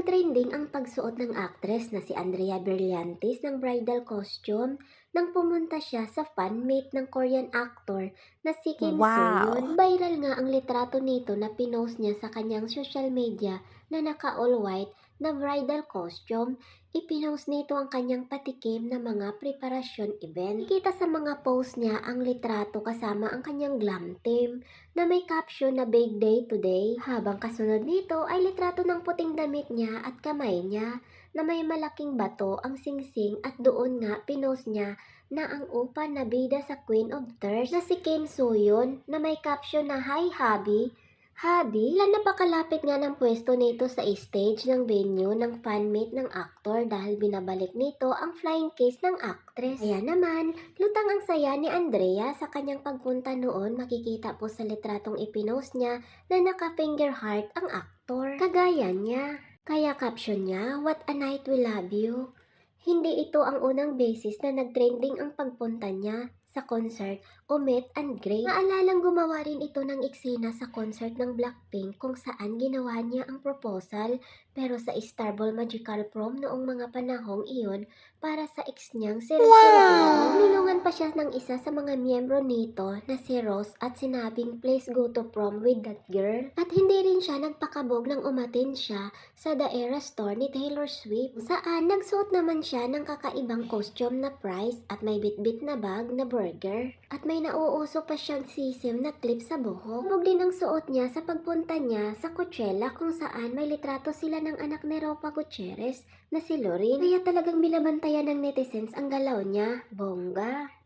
Nag-trending ang pagsuot ng actress na si Andrea Berliantes ng bridal costume nang pumunta siya sa fan-meet ng Korean actor na si Kim Wow. Soo-yoon. Viral nga ang litrato nito na pinost niya sa kanyang social media na naka all white na bridal costume. Ipinost nito ang kanyang patikim na mga preparasyon event. Kita sa mga post niya ang litrato kasama ang kanyang glam team na may caption na Big Day Today. Habang kasunod nito ay litrato ng puting damit niya at kamay niya na may malaking bato ang singsing at doon nga pinost niya na ang upa na bida sa Queen of Thirst na si Kim Soo-yoon na may caption na Hi Hubby. La napakalapit nga ng pwesto nito sa stage ng venue ng fan-meet ng aktor dahil binabalik nito ang flying case ng actress. Kaya naman, lutang ang saya ni Andrea sa kanyang pagpunta noon makikita po sa litratong ipinost niya na naka-finger heart ang aktor. Kagaya niya. Kaya caption niya, What a night we love you. Hindi ito ang unang beses na nagtrending ang pagpunta niya sa concert o and greet. Naalalang gumawa rin ito ng eksena sa concert ng Blackpink kung saan ginawa niya ang proposal pero sa Starball Magical Prom noong mga panahong iyon para sa ex niyang si Wow! Nilungan pa siya ng isa sa mga miyembro nito na si Rose at sinabing please go to prom with that girl. At hindi rin siya nagpakabog nang umatin siya sa The Era Store ni Taylor Swift. Saan nagsuot naman siya ng kakaibang costume na price at may bitbit na bag na burger. At may nauuso pa siyang sisim na clip sa buhok. Bug din ang suot niya sa pagpunta niya sa Coachella kung saan may litrato sila ng anak ni Ropa Gutierrez na si Lorin. Kaya talagang binabantayan ng netizens ang galaw niya. Bongga.